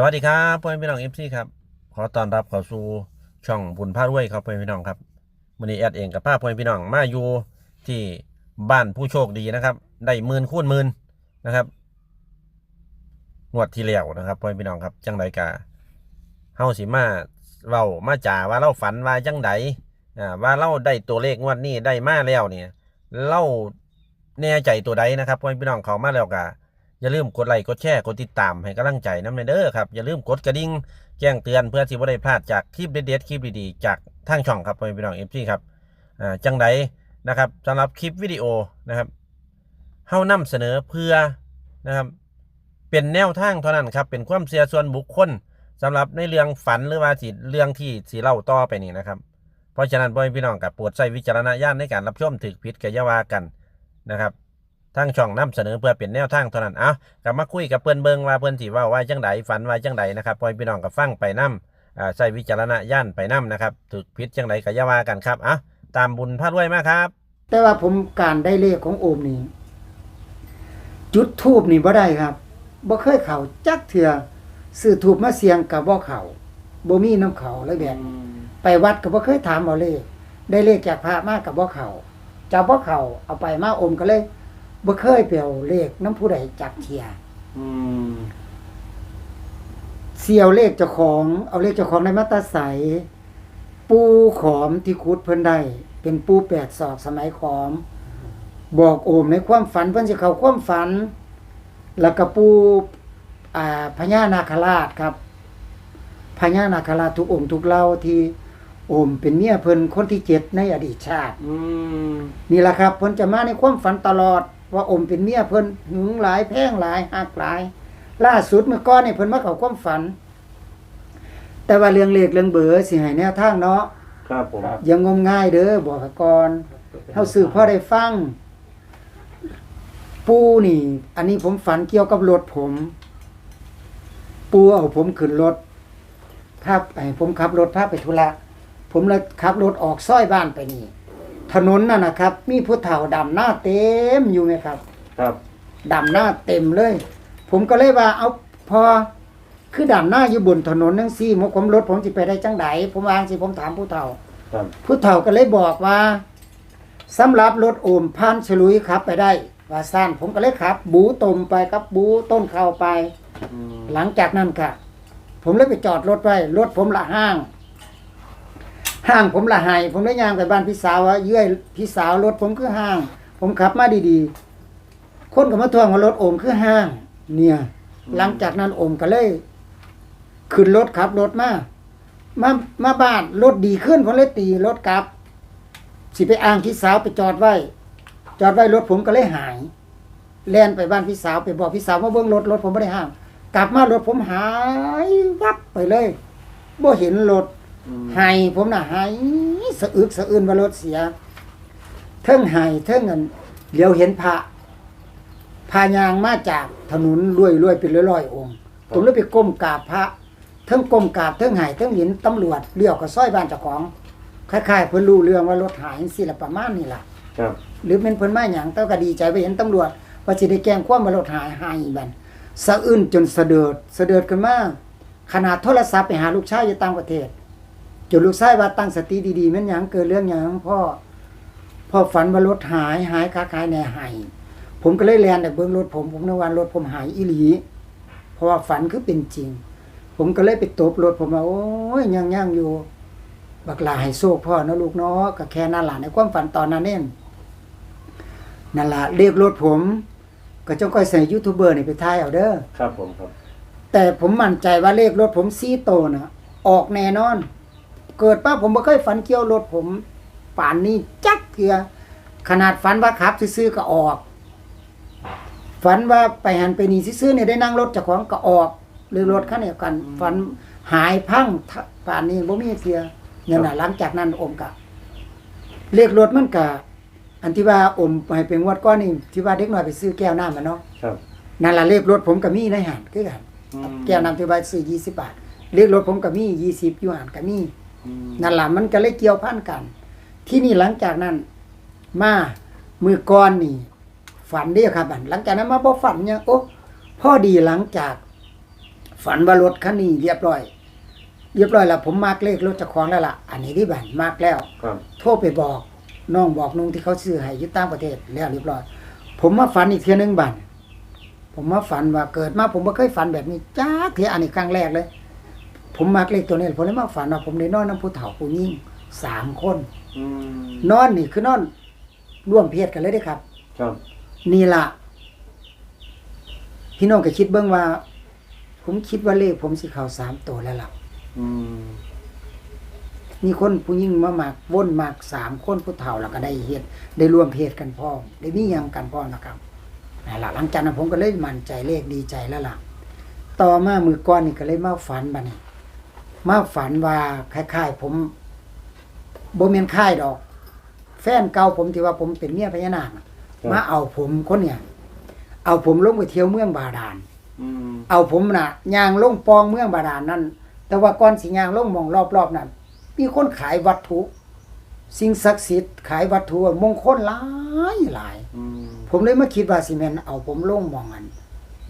สวัสดีครับพ่อแม่พี่น้องเอฟซีครับ ขอต้อนรับเข้าสู่ช่องบุญพารวยครับพ่อแม่พี่น้องครับวันนี้แอดเองกับป้าพ่อแม่พี่น้องมาอยู่ที่บ้านผู้โชคดีนะครับ ได้หมื่นคูณหมื่นนะครับงวดที่แล้วนะครับพ่อแม่พี่น้องครับจังไดกาเฮาสิมาเว้ามาจ่าว่าเราฝันว่าจังไดอ่าว่าเราได้ตัวเลขงวดนี้ได้มาแล้วเนี่ยเราแน่ใจตัวใดนะครับพ่อแม่พี่น้องเขามาแล้วกา อย่าลืมกดไลค์กดแชร์กดติดตามให้กำลังใจน้ำในเด้อครับอย่าลืมกดกระดิ่งแจ้งเตือนเพื่อที่จะได้พลาดจากคลิปเด็ดๆคลิปดีๆจากทางช่องครับพ่อแม่พี่น้องเอฟซีครับอ่าจังไดนะครับสำหรับคลิปวิดีโอนะครับเฮานำเสนอเพื่อนะครับเป็นแนวทางเท่านั้นครับเป็นความเสียส่วนบุคคลสำหรับในเรื่องฝันหรือว่าสิเรื่องที่สีเล่าต่อไปนี่นะครับเพราะฉะนั้นพ่อแม่พี่น้องกับปรดใช้วิจารณญาณในการรับชมถึกผิดกับยาวากันนะครับ ทางช่องนำเสนอเพื่อเป็นแนวทางเท่านั้นเอากลับมาคุยกับเพื่อนเบิงว่าเพื่อนสิเว่าว่าจังใดฝันว่าจังใดนะครับปล่อยพี่น้องกับฟังไปนํอ่าใส่วิจารณญาณไปนํนะครับถึกพิษจังใดก็อย่าว่ากันครับอะตามบุญพระรวยมากครับ แต่ว่าผมการได้เลขของโอมนี่จุดทูบนี่บ่ได้ครับบ่เคยเข้าจักเถื่อซื้อทูบมาเสียงกับบ่เข้าบ่มีน้ำเขาเลยแบบนี้ไปวัดก็บ่เคยถามเอาเลข ได้เลขจากพระมากับบ่เข้าจะบ่เข้าเอาไปมาอมก็เลย บ่เคยไปเอาเลขน้ำผู้ใดจักเทียอืมเสียวเลขเจ้าของ เอาเลขเจ้าของในมาตราใสปูขอมที่คุดเพิ่นได้เป็นปูแปดศอกสมัยขอม บอกโอมในความฝันเพิ่นสิเข้าความฝัน แล้วก็ปูอ่าพญานาคราชครับพญานาคราชทุกองค์ทุกเล่าที่โอมเป็นเมียเพิ่นคนที่เจ็ดในอดีตชาติ อืม นี่แหละครับเพิ่นจะมาในความฝันตลอด ว่าโอมเป็นเมียเพิ่นหึงหลายแพงหลายหักหลาย ล่าสุดเมื่อก่อนนี่เพิ่นมาเข้าความฝัน แต่ว่าเรื่องเลขเรื่องเบอร์สิให้แนวทางเนาะครับผมอย่างงมง่ายเด้อบอกไว้ก่อนเฮาสื่อพ่อได้ฟังปูนี่ อันนี้ผมฝันเกี่ยวกับรถผม ปูเอาผมขึ้นรถพาไปผมขับรถพาไปธุระผมเลยขับรถออกซอยบ้านไปนี่ ถนนน่ะนะครับ มีผู้เฒ่าดำหน้าเต็มอยู่ไหมครับครับดำหน้าเต็มเลย ผมก็เลยว่าเอาพอคือดำหน้าอยู่บนถนนนั่งซี่มผมรถผมสิไปได้จังไดผมวางสิผมถามผู้เฒ่าครับผู้เฒ่าก็เลยบอกว่าสำหรับรถโอมพานฉลุยขับ ไปได้ว่าสั้นผมก็เลยขับ บูตมไปกับบูต้นเข้าไป หลังจากนั้นค่ะ ผมเลยไปจอดรถไว้รถผมละห้าง ห้างผมละหายผมเลยย่างไปบ้านพี่สาวว่าเยื่อยพี่สาวรถผมคือห้าง ผมขับมาดีๆ คนก็มาทวงว่ารถโอมคือห้าง เนี่ย หลังจากนั้นโอมก็เลยขึ้นรถขับรถมามามาบ้านรถดีขึ้นผมเลยตีรถกลับ สิไปอ้างพี่สาวไปจอดไว้ จอดไว้รถผมก็เลยหายแล่นไปบ้านพี่สาวไปบอกพี่สาวว่าเบิ้งรถรถผมไม่ได้ห้าม กลับมารถผมหายวับไปเลยบ่เห็นรถ หายผมน่ะหายสะอึกสะอื้นว่ารถเสีย เทิงหายเทิงเงินเดี๋ยวเห็นพระพายางมาจากถนนรวยรวยๆเป็นร้อยๆองค์ผมเลยไปก้มกราบพระเทิงก้มกราบเทิงหายเทิงเห็นตำรวจเลี้ยวกับซอยบ้านเจ้าของคล้ายๆเพิ่นรู้เรื่องว่ารถหายสิละประมาณนี้ล่ะครับ หรือเป็นเพิ่นมาหยังแต่ก็ดีใจไปเห็นตำรวจว่าสิได้แกล้งความว่ารถหายหายบันสะอื้นจนสะเดิดสะเดิดขึ้นมาขนาดโทรศัพท์ไปหาลูกชายอยู่ต่างประเทศ จนลูกชายว่าตั้งสติดีๆแม่นหยังเกิดเรื่องหยังพ่อพ่อฝันว่ารถหายหายค้าขายแหน่หายผมก็เลยแลนแต่เบิ่งรถผมผมนึกว่ารถผมหายอีหลี เพราะว่าฝันคือเป็นจริง ผมก็เลยไปตบรถผมว่าโอ้ยยังยังอยู่บักหลาให้โชคพ่อนะลูกเนาะก็แค่นั้นล่ะในความฝันตอนนั้นเองนั่นล่ะเรียกรถผม ก็จ้องก้อยใส่ยูทูบเบอร์นี่ไปทายเอาเด้อครับผมครับ แต่ผมมั่นใจว่าเลขรถผมซีโตวนะออกแน่นอน เกิดป้าผมบ่เคยฝันเกี่ยวรถผมป่านนี้จักเกือขนาดฝันว่าขับซื้อๆก็ออก ฝันว่าไปหันไปนี่ซื้อๆเนี่ยได้นั่งรถเจากของก็ออก หรือรถคันเดียวกัน ฝันหายพังทะป่านนี้บ่มีเสียเนี่ยน่ะหลังจากนั้นอมกะเลขรถมันกะอันที่ว่าอมให้เป็นงวดก้อนนี่ที่ว่าเด็กน้อยไปซื้อแก้วน้ำมาเนาะครับนั่นล่ะเลขรถผมก็มีในหันคือกันแก้วน้ำที่ว่าซื้อ20บาทเลขรถผมก็มี20อยู่หันก็มี นั่นล่ะมันก็เลยเกี่ยวพันกัน ที่นี่หลังจากนั้น มามือก่อนนี่ ฝันเด้อครับอันหลังจากนั้นมาบ่ฝันหยังโอ้พอดีหลังจาก ฝันว่ารถคันนี้เรียบร้อย เรียบร้อยแล้วผมมาร์กเลขรถเจะคล้าของแล้วล่ะ อันนี้ที่บันมาร์กแล้วครับ โทรไปบอกน้องบอกนุ่งที่เขาซื้อให้อยึดต่างประเทศแล้วเรียบร้อย ผมมาฝันอีกเทียหนึงบันผมมาฝันว่าเกิดมาผมไม่เคยฝันแบบนี้จ้าเทียอันนี้ครั้งแรกเลย ผมมาร์กเลขตัวนี้ผมเลยมาฝันว่าผมได้นอนน้ำผู้เฒ่าผู้ยิ่งสามคน อืมนอนนี่คือนอนร่วมเพศกันเลยเด้อครับ ครับนี่ล่ะพี่น้องก็คิดเบิ่งว่า ผมคิดว่าเลขผมสิเข้าสามตัวแล้วล่ะอืมมีคนผู้หญิงมาหมากวนหมากสามคนผู้เฒ่าแล้วก็ได้เฮ็ดได้ร่วมเพศกันพร้อมได้มีหยังกันพร้อมนะครับนั่นล่ะหลังจากนั้นผมก็เลยมั่นใจเลขดีใจแล้วล่ะ ต่อมามือก้อนนี่ก็เลยมาฝันบัดนี้ มาฝันว่าคล้ายๆผมบ่แม่นค่ายดอก แฟนเก่าผมที่ว่าผมเป็นเมียพญานาคน่ะมาเอาผมคนเนี่ย เอาผมลงไปเที่ยวเมืองบาดาล อืมเอาผมน่ะย่างลงปองเมืองบาดาลนั่นแต่ว่าก่อนสิย่างลงหมองรอบๆนั่นมีคนขายวัตถุ สิ่งศักดิ์สิทธิ์ขายวัตถุมงคลหลายหลาย อืมผมเลยมาคิดว่าสิแม่นเอาผมลงหมองอัน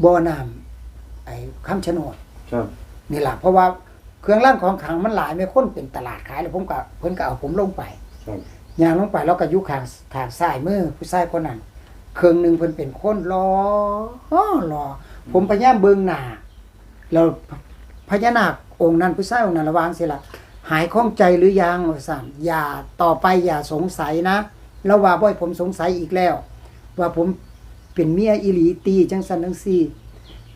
บ่อน้ำไอ้คำชะโนด ครับ นี่ล่ะเพราะว่า เครื่องร่างของขลังมันหลายไม่คนเป็นตลาดขายแล้วผมก็เพิ่นก็เอาผมลงไปครับย่างลงไปแล้วก็อยู่ข้างข้างซ้ายมือผู้ชายคนนั้นเครื่องหนึงเพิ่นเป็นคนรอรอ ผมพยายามเบิ่งหน้าแล้วพญานาคองค์นั้นผู้ชายองค์นั้นระวังสิล่ะหายข้องใจหรือยังว่าซั่นอย่าต่อไปอย่าสงสัยนะแล้วว่าบ่ให้ผมสงสัยอีกแล้ว ว่าผมเป็นเมียอีหลีตีจังซั่นจังซี่ห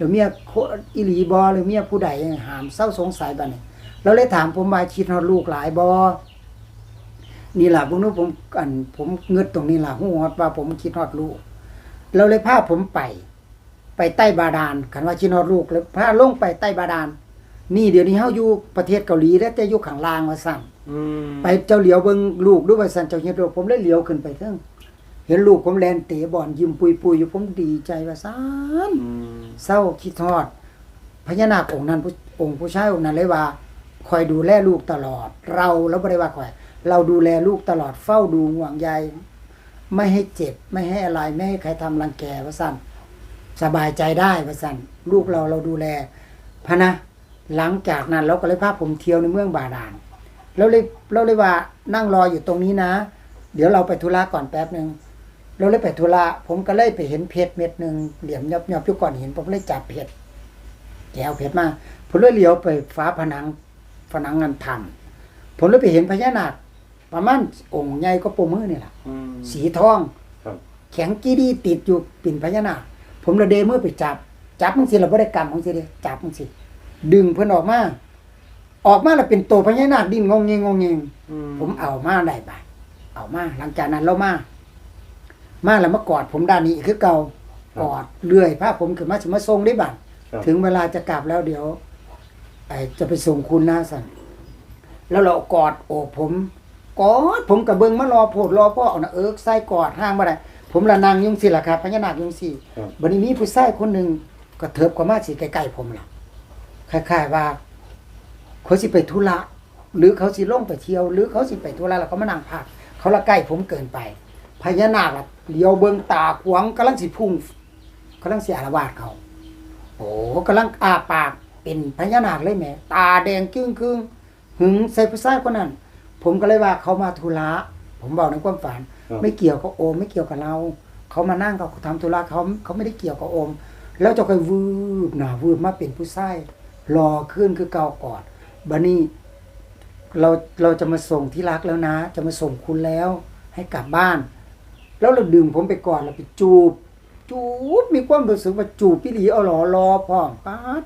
รือเมียโคอีหลีบ่หรือเมียผู้ใดหามเศร้าสงสัยบัดนี้เราเลยถามผมว่าคิดฮอดลูกหลายบ่นี่ล่ะพวกนู้นผมอันผมเงึดตรงนี้ล่ะหูฮอดว่าผมคิดฮอดลูก เราเลยพาผมไป ไปใต้บาดาลคันว่าคิดฮอดลูกแล้วพาลงไปใต้บาดาลนี่เดี๋ยวนี้เฮาอยู่ประเทศเกาหลีแล้วแต่อยู่ข้างล่างว่าซั่นอืมไปเจ้าเหลียวเบิ่งลูกด้วยว่าซั่นเจ้าเฮ็ดดูผมเลยเหลียวขึ้นไปเทิง เห็นลูกผมแลนเตะบอลยิ้มปุยๆอยู่ผมดีใจว่าซั่นอืมเศร้าคิดทอด พญานาคองค์นั้นผู้องค์ผู้ชายองค์นั้นเลยว่าคอยดูแลลูกตลอด เราแล้วบ่ได้ว่าคอย เราดูแลลูกตลอดเฝ้าดูห่วงใยไม่ให้เจ็บ ไม่ให้อะไรไม่ให้ใครทำรังแกว่าสั่นสบายใจได้ว่าสั่นลูกเราเราดูแลพะนะหลังจากนั้นเราก็เลยพาผมเที่ยวในเมืองบาดาลเราเลยเราเลยว่านั่งรออยู่ตรงนี้นะ เดี๋ยวเราไปธุระก่อนแป๊บหนึ่ง เราเลยไปธุระผมก็เลยไปเห็นเพชรเม็ดหนึ่งเหลี่ยมยับยับอยู่ก่อนเห็นผมเลยจับเพชรแกวเพชรมาผมเลยเลี้ยวไปฟ้าผนังผนังงานทำผมเลยไปเห็นพญานาคประมาณองค์ใหญ่ก็โปมือนี่แหละอืมสีทองครับแข็งกี้ดีติดอยู่ปิ่นพญานาคผมเลยเดมือไปจับ จับมึงสิเราบริกรรมมึงสิเดจับมึงสิดึงเพิ่นออกมา ออกมาแล้วเป็นตัวพญานาคดิ้นงงเงงงงเงงอืผมเอามาได้ไปเอามาหลังจากนั้นเรามา มาแล้วมากอดผมด้านนี้คือเก่ากอดเลื่อยผ้าผมขึ้นมาสิมาทรงได้บัดครับถึงเวลาจะกลับแล้วเดี๋ยวไอจะไปส่งคุณนะสันแล้วเรากอดโอบผมกอดผมกับเบิงมารอโพดรอพ่อเอานะเอิกไส้กอดห้างมาได้ผมละนางยุงสิล่ะครับพญานาคยุงสิครับบัดนี้มีผู้ชายคนหนึ่งก็เถิบกว่ามาสิใกล้ๆผมล่ะคล้ายๆว่าเขาสิไปธุระหรือเขาสิลงไปเที่ยว หรือเขาสิไปธุระแล้วเขามานั่งพักเขาละใกล้ผมเกินไปพญานาคล่ะ เลี้ยวเบิงตาขวางกำลังสิพุ่งกำลังสิอารวาสเขา โอ้กำลังอาปากเป็นพญานาคเลยแหม่ตาแดงจึ้งครึ่งหึงใส่ผู้ชายคนนั้น ผมก็เลยว่าเขามาธุระผมบอกในความฝันครับไม่เกี่ยวกับโอม ไม่เกี่ยวกับเรา เขามานั่งเขาทำธุระเขาเขาไม่ได้เกี่ยวกับโอม แล้วจะค่อยวืบหนาวืบมาเป็นผู้ชายรอขึ้นคือเก่ากอดบันนี้เราเราจะมาส่งที่รักแล้วนะ จะมาส่งคุณแล้ว ให้กลับบ้าน แล้วเราดึงผมไปก่อนเราไปจูบ จูบมีความรู้สึกว่าจูบพี่หลีเอาหรอรอพร้อมป๊าด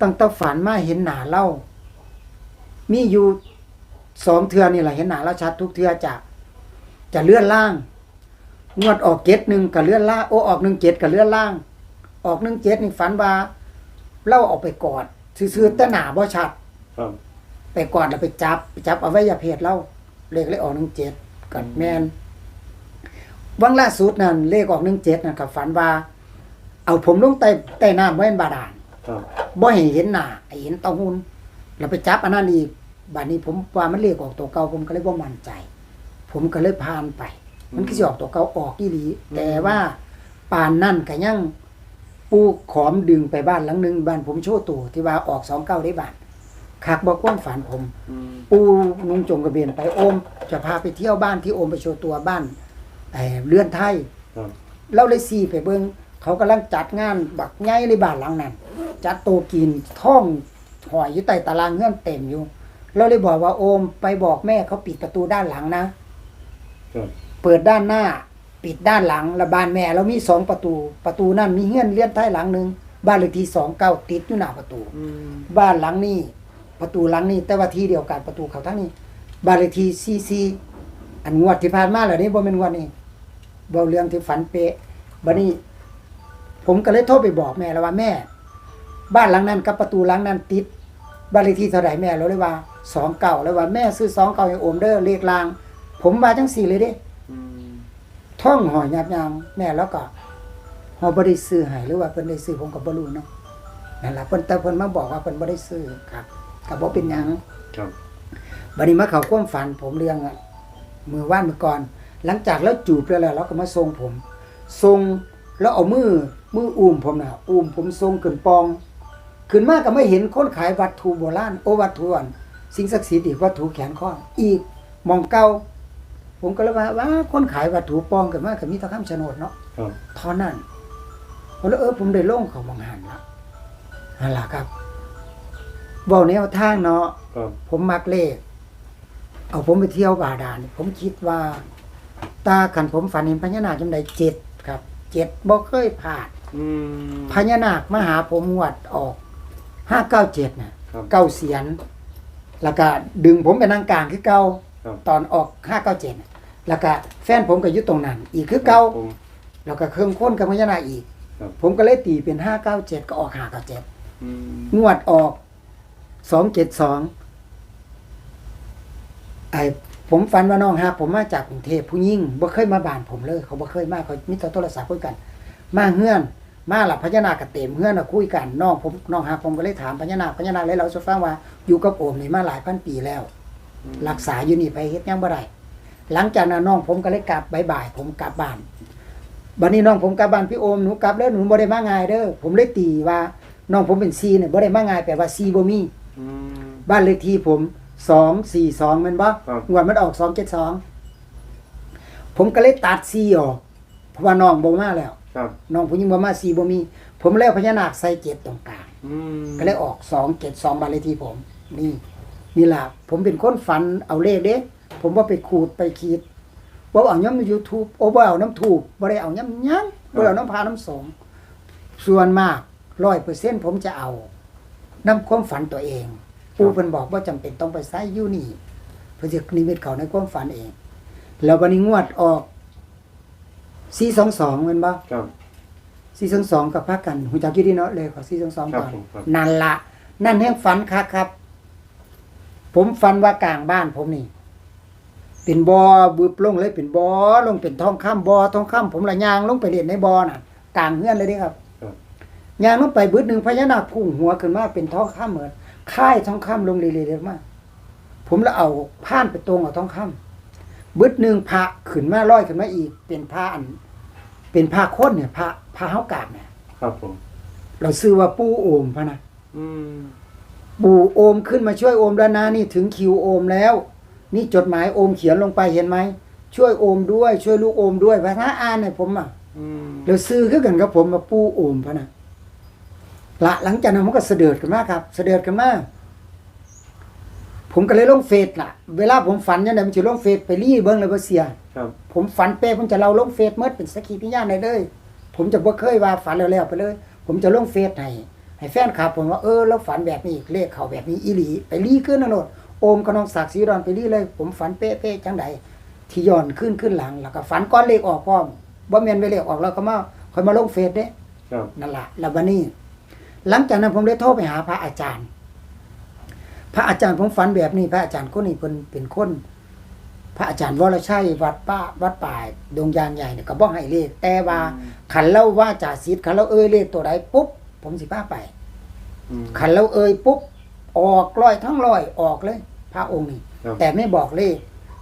ตั้งแต่ฝันมาเห็นหน้าเล่า มีอยู่สองเทือนี่แหละเห็นหน้าเราชัดทุกเทือจะจะเลื่อนล่าง งวดออกเจ็ดหนึ่งกับเลื่อนล่างโอ้ออกหนึ่งเจ็ดกับเลื่อนล่าง ออกหนึ่งเจ็ดนี่ฝันว่าเล่าออกไปกอดซื่อๆแต่หนาบ่ชัดครับไปกอดแล้วไปจับไปจับเอาไว้อยาเพศเล่าเลขเลยออกหนึ่งเจ็ดกับแมน วังล่าสุดนั่นเลขออกหนึ่งเจ็ดนะกับฝันว่า เอาผมลงใต้ใต้น้ำไว้ในบาดาลครับบ่ให้เห็นหน้าให้เห็นเต้าหู้แล้วไปจับอันนั้นอีกบาดนี้ผมว่ามันเลขออกตัวเก่าผมก็เลยบ่มั่นใจ ผมก็เลยผ่านไป มันก็สิออกตัวเก่าออกอีหลีแต่ว่าป่านนั่นก็ยังปูขอมดึงไปบ้านหลังหนึงบ้านผมโชว์ตัวที่ว่าออกสองเก้าได้บาทคักบอกความฝันผมอืมปูนุงจงกระเบนไปโอม จะพาไปเที่ยวบ้านที่โอมไปโชว์ตัวบ้าน ไอ้เลื่อนไทยครับ เราเลยซีไปเบิงเขากำลังจัดงานบักใหญ่ในบ้านหลังนั้น จัดโตะกินท่องหอยอยู่ใต้ตารางเงื่อนเต็มอยู่ เราเลยบอกว่าโอมไปบอกแม่เขาปิดประตูด้านหลังนะ ครับ เปิดด้านหน้า ปิดด้านหลังและบ้านแม่เรามีสองประตู ประตูนั่นมีเงื่อนเลื่อนท้ายหลังหนึ่งบ้านเลขที่สองเก้าติดอยู่หน้าประตูอืมบ้านหลังนี้ประตูหลังนี้แต่ว่าที่เดียวกันประตูเขาทั้งนี้ บ้านเลขที่ซีซีอันงวดที่ผ่านมาเหล่านี้บ่เป็นงวดนี้ เบาเรื่องที่ฝันเป๊ะบัดนี้ ผมก็เลยโทรไปบอกแม่แล้วว่าแม่ บ้านหลังนั้นกับประตูหลังนั้นติดบ้านเลขที่เท่าไหร่แม่เราเลยว่าสองเก่าแล้วว่าแม่ซื้อสองเก่าให้โอมเด้อเลขลาง ผมมาจังสี่เลยเด้อืมท่องหอยยับยางแม่แล้วก็หอบ่ได้ซื้อให้หรือว่าเพิ่นได้ซื้อผมก็บ่รู้เนาะนั่นล่ะเพิ่นแต่เพิ่นมาบอกว่าเพิ่นบ่ได้ซื้อครับก็บ่เป็นหยังครับบัดนี้มาเข้าความฝันผมเรื่องอะมือว่านมือก่อน หลังจากแล้วจูบแล้วแล้วเราก็มาทรงผมทรงแล้วเอามือมืออุ้มผมน่ะอุ้มผมทรงขึ้นปอง ขึ้นมาก็ไม่เห็นคนขายวัตถุโบราณโอวัตถุอันสิ่งศักดิ์สิทธิ์อีกวัตถุแขนข้ออีกหมองเก่าผมก็เลยว่าว่าคนขายวัตถุปองกันมาก็มีแตะคำชะโนดเนาะครับเท่านั้นผมเลยเออผมได้ลงเขามองหันละนั่นล่ะครับบอกแนวทางเนาะครับผมมักเลข เอาผมไปเที่ยวบาดาลผมคิดว่า ตาขันผมฝันเห็นพญานาคจำได้เจ็ดครับเจ็ดบ่เคยผ่านอืม พญานาคมาหาผมงวดออกห้าเก้าเจ็ดน่ะครับเก้าเสียน แล้วก็ดึงผมไปนั่งกลางคือเก้าครับ ตอนออกห้าเก้าเจ็ดแล้วก็แฟนผมก็อยู่ตรงนั้น อีกคือเก้า ผม แล้วก็เครื่องค้นกับพญานาคอีก ครับ ผมก็เลยตีเป็นห้าเก้าเจ็ดก็ออกห้าเก้าเจ็ดอืมงวดออกสองเจ็ดสองไอ ผมฝันว่าน้องฮะผมมาจากกรุงเทพผู้ยิ่งบ่เคยมาบ้านผมเลย เขาบ่เคยมาเขามีแต่โทรศัพท์คุยกัน มาเฮือน มาหลับพญานาคกระเต็มเฮือนน่ะคุยกันน้องผมน้องฮะผมก็เลยถามพญานาคพญานาคเลยเราจะฟังว่าอยู่กับโอมนี่มาหลายพันปีแล้ว รักษาอยู่นี่ไปเฮ็ดหยังบ่ได้หลังจากนั้นน้องผมก็เลยกลับบ่ายๆผมกลับบ้านบัดนี้น้องผมกลับบ้านพี่โอมหนูกลับแล้วหนูบ่ได้มาง่ายเด้อผมเลยตีว่าน้องผมเป็นซีเนี่ยบ่ได้มาง่ายแปลว่าซีบ่มีอืมบ้านเลขที่ผม 242แม่นบ่ครับงวดมันออก272ผมก็เลยตัดซีออกเพราะว่าน้องบ่มาแล้วครับน้องผู้หญิงบ่มาซีบ่มี ผมแล้วพญานาคใส่เจ็ดตรงกลางอืมก็เลยออกสองเจ็ดสองบ้านเลขที่ผม นี่นี่ล่ะผมเป็นคนฝันเอาเลขเด้ ผมว่าไปขูดไปขีดบ่เอาย้ำยูทูบโอ้บ่เอาน้ำถูกบ่ได้เอาย้ำหยังบ่ได้เอาน้ำพาน้ำสงส่วนมากร้อยเปอร์เซ็นผมจะเอาน้ำความฝันตัวเอง ปูเพิ่นบอกว่าจำเป็นต้องไปใส่อยู่นี่เพื่อจะนิมิตเขาในความฝันเอง แล้ววันนี้งวดออก422แม่นบ่ครับซีซั่นสองกับพักกันหูจักอยี่ดีเนาะเลยขอซีซั่นสองครับก่อนผมครับนั่นละนั่นแห่งฝันคักครับ ผมฝันว่ากลางบ้านผมนี่ เป็นบอบึบลงเลยเป็นบอลงเป็นทองคำบอทองคำผมละยางลงไปเรียนในบอน่ะกลางเฮือนเลยเดิครับครับยางลงไปบึดหนึ่งพญานาคพุ่งหัวขึ้นมาเป็นทองคำเหมือน ค่ายทองคำลงเรื่อยๆมาผมแล้วเอาผ่านไปตรงเอาทองคำบึดหนึ่งพระขึ้นมาร้อยขึ้นมาอีก เป็นผ้าอัน เป็นผ้าโคตรเนี่ยผ้าผ้าเฮากาบเนี่ย ครับผม เราซื้อว่าปูโอมพะนะอืมปู่โอมขึ้นมาช่วยโอมแล้วนะนี่ถึงคิวโอมแล้ว นี่จดหมายโอมเขียนลงไปเห็นไหมช่วยโอมด้วย ช่วยลูกโอมด้วยภาษาอ่านเนี่ยผมอะอืมเราซื้อขึ้นกันกับผมมาปูโอมพะนะ ละหลังจากนั้นผมก็เสด็จกันมากครับเสด็จกันมากผมก็เลยลงเฟซล่ะ เวลาผมฝันยังไงมันจะลงเฟซไปรีเบิ้งเลยว่าเสียครับ ผมฝันเป้ผมจะเล่าลงเฟซเมื่อเป็นสักขีพยานได้เลย ผมจะบ่เคยว่าฝันแล้วๆไปเลย ผมจะลงเฟซให้ให้แฟนคลับผมว่าเออแล้วฝันแบบนี้เลขเขาแบบนี้อีหลี ไปรีขึ้นนะโนดโอมกับน้องศักดิ์ศรีดอนไปรีเลย ผมฝันเป๊ะๆจังใดที่ย้อนขึ้นขึ้นหลัง แล้วก็ฝันก้อนเลขออกพร้อมบ่แม่นไปเลขออกแล้วก็มาค่อยมาลงเฟซเด้ครับนั่นล่ะแล้วบัดนี้ หลังจากนั้นผมได้โทรไปหาพระอาจารย์ พระอาจารย์ผมฝันแบบนี้ พระอาจารย์คนนี้เป็นเป็นคน พระอาจารย์วรชัยวัดป้าวัดป่าดงยางใหญ่เนี่ยก็บอกให้เลขแต่ว่าขันเล่าว่าจ่าซิดขันเล่าเอ้ยเลขตัวใดปุ๊บผมสิพาไปอืมขันเล่าเอ้ยปุ๊บออกร้อยทั้งร้อยออกเลย พระองค์นี่ครับแต่ไม่บอกเลข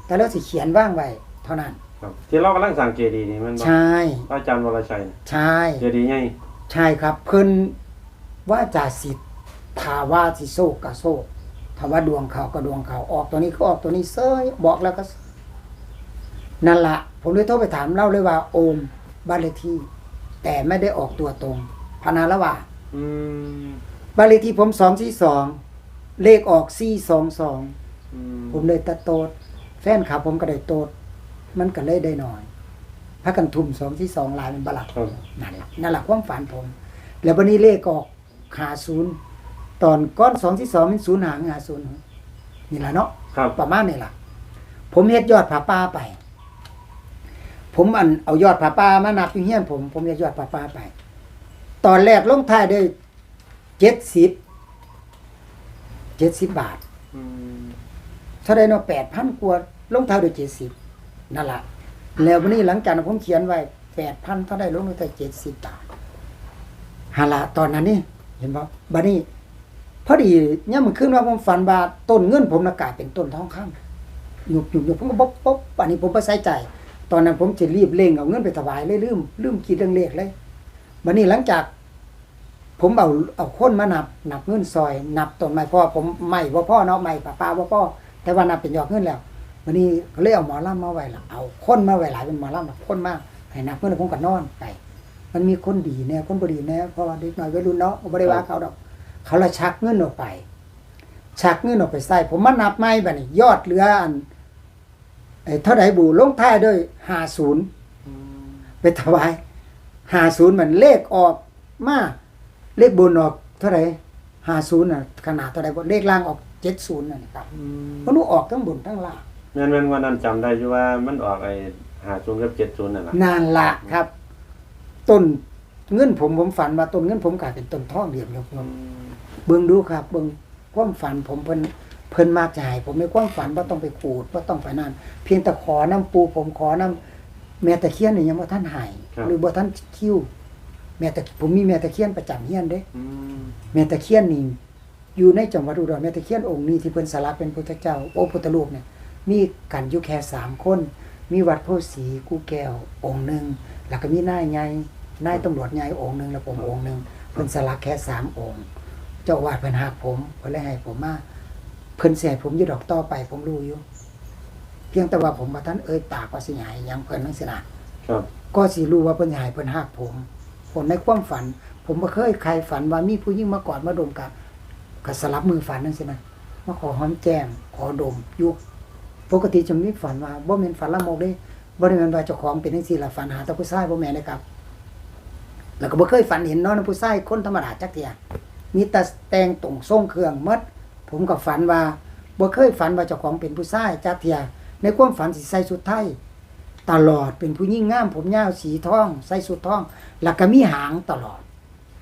แต่เราสิเขียนว่างไว้เท่านั้นครับที่เรากำลังสั่งเจดีย์นี่มันบ่ใช่พระอาจารย์วรชัยใช่เจดีย์ใหญ่ใช่ครับเพิ่น ว่าจ่าสิทธิ์ถาว่าสิโซกก็โซกถ้าว่าดวงเขาก็ดวงเขาออกตัวนี้ก็ออกตัวนี้เซยบอกแล้วก็นั่นละผมเลยโทรไปถามเล่าเลยว่า โอมบ้านเลขที่ แต่ไม่ได้ออกตัวตรงพนาละว่าอืมบ้านเลขที่ผมสองที่สองเลขออกสี่สองสองอืมผมเลยตะโตดแฟนขับผมก็ได้โตดมันก็เลยได้หน่อยพักกันทุ่มสองที่สองลายเป็นบลักครับนั่นแหละนั่นแหละความฝันผม แล้ววันนี้เลขออก หาศูนย์ตอนก้อนสองที่สองเป็นศูนย์หางหาศูนย์นี่แหละเนาะครับประมาณนี่แหละผมเฮ็ดยอดผาป่าไป ผมอันเอายอดผาป่ามานับอยู่เฮียนผมผมเฮ็ดยอดผาป่าไป ตอนแรกลงท้ายด้วยเจ็ดสิบเจ็ดสิบบาทอืมเท่าไดเนาะแปดพันกว่าลงท้ายด้วยเจ็ดสิบนั่นละแล้ววันนี้หลังจากนั้นผมเขียนไว้แปดพันเท่าไดลงท้ายเจ็ดสิบบาทฮาละตอนนั้นนี่ เห็นบ่บัดนี้พอดีเนี่ยมันขึ้นว่าผมฝันว่าต้นเงินผมน่ะกลายเป็นต้นทองคำหยุบหยุบหยุบผมก็บ๊อบบ๊อบอันนี้ผมไปใส่ใจ ตอนนั้นผมจะรีบเร่งเอาเงินไปถวายเลยลืมลืมคิดเรื่องเลขเลยบัดนี้หลังจาก ผมเอาเอาคนมานับนับเงินซอย นับต้นไม้พ่อผมไม่ว่าพ่อเนาะไม่ป้าป้าว่าพ่อแต่ว่านับเป็นยอดเงินแล้ววันนี้ก็เลยเอาหมอลำมาไว้ละเอาคนมาไว้หลายเป็นหมอลำละคนมากให้นับเงินแล้วผมก็นอนไป มันมีคนดีแน่คนบ่ดีแน่เพราะว่าเด็กน้อยวัยรุ่นเนาะบ่ได้ว่าเขาดอก เขาละชักเงินออกไป ชักเงินออกไปใส่ผมมานับไม่บัดนี้ยอดเหลืออันไอ้เท่าไหร่บูลงท้ายด้วย50อืมไปถวาย50มันเลขออกมาเลขบนออกเท่าไหร่50น่ะขนาดเท่าไหร่บ่เลขล่างออก70นั่นครับอืมมันรู้ออกทั้งบนทั้งล่างแม่นแม่นวันนั้นจำได้อยู่ว่ามันออกไอ้หาศูนย์กับเจ็ดศูนย์นั่นแหละนานละครับ ต้นเงินผมผมฝันว่าต้นเงินผมกลายเป็นต้นทองเดียมยกอืนมเบิ่งดูครับ เบิ่งความฝันผมเพิ่นเพิ่นมากจะให้ผมไม่ความฝันว่าต้องไปขูดว่าต้องไปนั่นเพียงแต่ขอน้ำปูผมขอน้ำแม่ตะเคียนนี่ยังบ่ท่านให้หรือบ่ท่านคิ้วแม่ตะผมมีแม่ตะเคียนประจำเฮียนเด้อืมแม่ตะเคียนนี่อยู่ในจังหวัดอุดรแม่ตะเคียนองค์นี้ที่เพิ่นสลักเป็นพุทธเจ้าโอ้พุทธรูปเนี่ยมีกันอยู่แค่สามคน มีวัดโพธิ์ศรีกูแก้วองค์หนึ่งแล้วก็มีนายใหญ่ นายตำรวจใหญ่องค์หนึ่งแล้วผมองค์หนึ่งเพิ่นสลักแค่สามองค์ เจ้าอาวาดเพิ่นหักผมเพิ่นเลยให้ผมมาเพิ่นสิให้ผมอยู่ดอกต่อไป ผมรู้อยู่ เพียงแต่ว่าผมบ่ทันเอ่ยปากว่าสิให้หยังเพิ่นจังซี่นะครับก็สิรู้ว่าเพิ่นสิให้เพิ่นหักผมผมในความฝัน ผมบ่เคยใครฝันว่ามีผู้หญิงมากอดมาดมกับก็สลับมือฝันจังซี่นะมาขอหอมแก้มขอดมอยู่ปกติจะมีฝันว่าบ่แม่นฝันละโมกเด้บ่ได้แม่นว่าเจ้าของเป็นจังซี่ล่ะฝันหาแต่ผู้ชายบ่แม่นเด้ครับ แล้วก็บ่เคยฝันเห็นเนาะผู้ชายคนธรรมดาจักเที่ยมีแต่แต่งตรงทรงเครื่องหมดผมก็ฝันว่าบ่เคยฝันว่าเจ้าของเป็นผู้ชายจักเทียในความฝันสิใส่ชุดไทยตลอดเป็นผู้หญิงงาม ผมยาวสีทอง ใส่ชุดทอง แล้วก็มีหางตลอด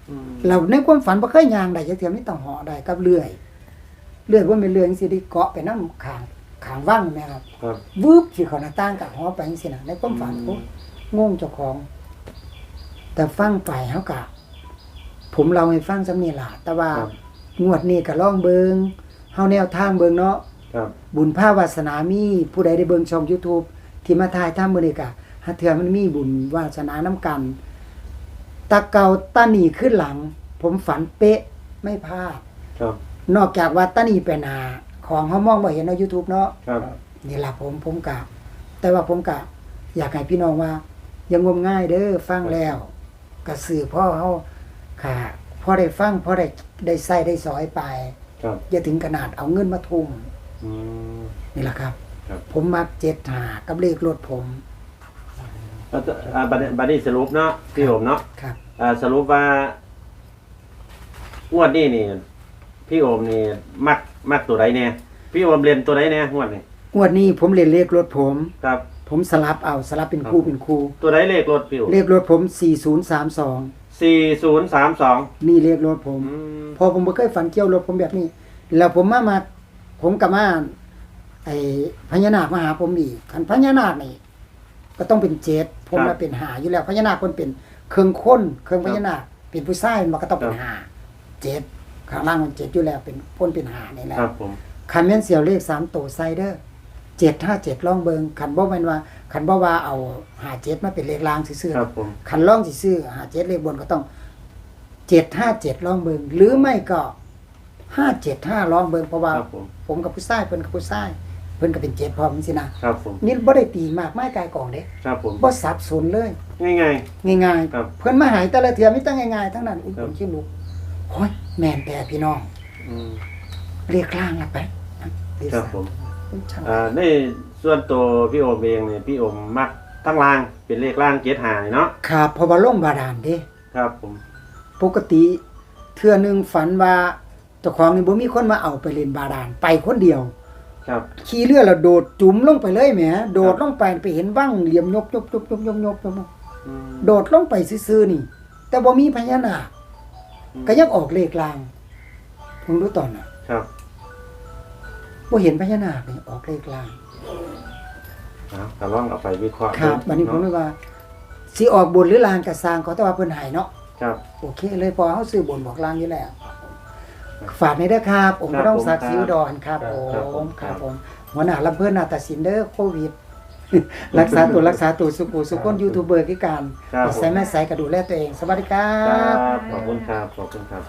อืมแล้วในความฝันบ่เคยย่างได้จักเทียมีแต่เหาะได้กับเลื่อยเลื่อยบ่แม่นเลื่อยจังซี่ได้เกาะไปนำข้างข้างว่างแม่ครับครับวืบสิเข้าหน้าต่างกับหอไปจังซี่น่ะในความฝันอืผมมงงเจ้าของ แต่ฟังไปเฮาก็ผมเล่าให้ฟังซำนี้ล่ะแต่ว่าครับงวดนี้ก็ลองเบิงเฮาแนวทางเบิงเนาะครับ บุญภาวาสนามีผู้ใดได้เบิงช่อง YouTube ที่มาถ่ายทำมื้อนี้ก็หาเทื่อมันมีบุญวาสนานํกันตะเกาตาหนีขึ้นหลัง ผมฝันเป๊ะไม่พลาด ครับ นอกจากว่าตาหนีไปหนาของเฮามองบ่เห็นใน YouTube เนาะ ครับ นี่ล่ะผมผมกะแต่ว่าผมกะอยากให้พี่น้องว่าอย่างงมง่ายเด้อฟังแล้ว ก็สื่อพ่อเฮาค่ะพอได้ฟังพอได้ได้ใส่ได้สอยไปครับอย่าถึงขนาดเอาเงินมาทุ่มอืม นี่แหละครับ ครับ ผมมักเจ็ดหากับเลขรถผมแล้วจะอ่าบัดนี้บัดนี้สรุปเนาะพี่ผมเนาะครับ อ่าสรุปว่างวดนี้นี่ พี่โอมนี่มักมักตัวใดเนี่ยพี่โอมเรียนตัวใดเนี่ยงวดนี้งวดนี้ผมเล่นเลขรถผม ครับ ผมสลับเอาสลับเป็นคู่เป็นคู่ ตัวใดเลขรถพี่โอมเลขรถผม 4032สี่ศูนย์สามสองนี่เลขรถผมอืมพอผมบ่เคยฝันเกี่ยวรถผมแบบนี้ แล้วผมมามาผมกับมาไอ้พญานาคมาหาผมอีกคันพญานาคนี่ก็ต้องเป็นเจ็ดผมน่ะเป็นหาอยู่แล้วพญานาคคนเป็นเครื่องค้นเครื่องพญานาคเป็นผู้ชายมันก็ต้องเป็นหาเจ็ดข้างล่างมันเจ็ดอยู่แล้วเป็นพ้นเป็นหานี่แหละครับผมคันแม่นเสียวเลขสามตัวไซเดอร์ เจ็ดห้าเจ็ดล่องเบิงคันบ่แม่นว่าคันบ่ว่าเอาหาเจ็ดมาเป็นเลขล่างซื่อครับผมๆคันล่องสิซื้อหาเจ็ดเลขบนก็ต้องเจ็ดห้าเจ็ดลองเบิงหรือไม่ก็ห้าเจ็ดห้าลองเบิงเพราะว่า ครับผม ผมกับผู้ชายเพิ่นกับผู้ชายเพิ่นก็เป็นเจ็ดพร้อมสินะครับผม นี่บ่ได้ตีมากไม้กายกองเด้ครับผม บ่สับสนเลย ง่าย ง่ายครับๆเพิ่นมาหายแต่ละเทื่อมีแต่ง่ายๆทั้งนั้นอุ้ยครัผบมคิดลูกโอ้ยแม่นแต่พี่น้อง ๆอืมเรียกล่างละไปเรียกครับสามผม ช่างอ่าในส่วนตัวพี่โอมเองเนี่ยพี่โอมมักทั้งล่างเป็นเลขล่างเจ็ดหาเนาะครับเพราะว่าลงบาดาลเด้ครับผมปกติเทื่อหนึงฝันว่าเจ้าของนี่บ่มีคนมาเอาไปเล่นบาดาลไปคนเดียว ครับ ขี่เรือแล้วโดดจุ่มลงไปเลยแหมโดดลงไปไปเห็นบ้างเหลี่ยมยบยบยบยบยบยบยบอืมโดดลงไปซื่อๆนี่ แต่บ่มีพญานาคก็ยังออกเลขลางมึงรู้ตอนน่ะ ครับ บ่เห็นพญานาคนี่ออกเลขลางเอาก็ลองเอาไปวิเคราะห์ครับดูวันนี้ผมเาะเลยว่าสิออกบนหรือลางก็สร้างเขาแต่ว่าเพิ่นให้เนาะครับ โอเคเลยพอเฮาซื้อบนบอกลางอยู่แล้วฝากในเด้อครับองค์พระต้องศักดิ์ศรีอุดรครับผมครับผมหัวหน้าลำเพิ่นนาฏศิลป์เด้อโควิด รักษาตัวรักษาตัวสุขุสุขคนยูทูบเบอร์คือการครับผม ใส่แม่ใส่กระดูแลตัวเองสวัสดีครัครับ บขอบคุณครับ ขอบคุณครับ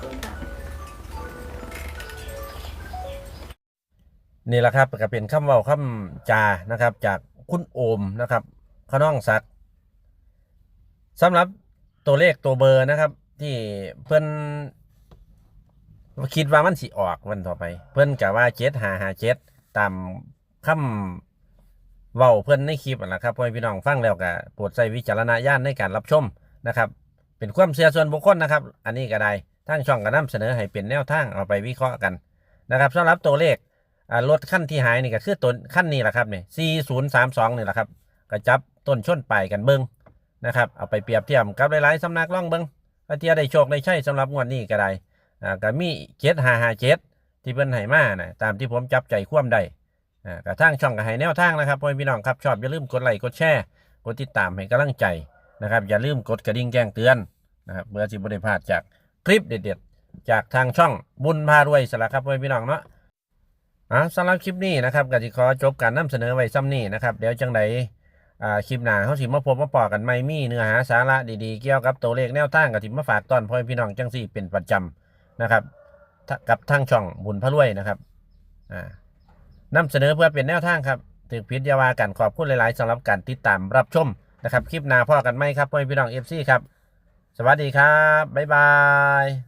นี่แหละครับก็เป็นคำเว้าคำจานะครับ จากคุณโอมนะครับขน้องศักสำหรับตัวเลขตัวเบอร์นะครับ ที่เพื่อนคิดว่ามันสิออกวันต่อไป เพื่อนกะว่าเจ็ดหาหาเจ็ดตามคำเว้าเพื่อนในคลิปนั่นแหละครับพ่อพี่น้องฟังแล้วก็โปรดใช้วิจารณญาณในการรับชมนะครับ เป็นความเชื่อส่วนบุคคลนะครับ อันนี้ก็ได้ทั้งช่องก็นำเสนอให้เป็นแนวทางเอาไปวิเคราะห์กันนะครับสำหรับตัวเลข อ่ารถขั้นที่หายนี่ก็คือต้นขั้นนี้แหละครับเนี่ย4032นี่แหละครับก็จับต้นชนไปกันเบิ้งนะครับเอาไปเปรียบเทียบกับหลายๆสำนักล่องเบิ้งว่าเทียได้โชคได้ใช่สำหรับงวดนี้ก็ได้อ่าก็มี7557ที่เพิ่นให้มานะตามที่ผมจับใจความได้อ่ากระทั่งช่องก็ให้แนวทางนะครับพ่อพี่น้องครับชอบอย่าลืมกดไลค์กดแชร์กดติดตามให้กำลังใจนะครับ อย่าลืมกดกระดิ่งแจ้งเตือนนะครับเพื่อที่บ่ได้พลาดจากคลิปเด็ดๆ จากทางช่องบุญพารวยสละครับพ่อพี่น้องเนาะ อ่าสำหรับคลิปนี้นะครับก็จะขอจบการนำเสนอไว้ซ้ำนี้นะครับ เดี๋ยวจังใดอ่าคลิปหน้าเขาสิมาพบมาปอกันใหม่มีเนื้อหาสาระดีๆ เกี่ยวกับตัวเลขแนวทางกับที่มาฝากตอนพ่อพี่น้องจังสี่เป็นประจำนะครับ กับทางช่องบุญพระรวยนะครับอ่านำเสนอเพื่อเป็นแนวทางครับถึงพิจารณากันขอบคุณหลายๆสำหรับการติดตามรับชมนะครับ คลิปหน้าพ่อกันไหมครับพ่อพี่น้องเอฟซีครับ สวัสดีครับ บ๊ายบาย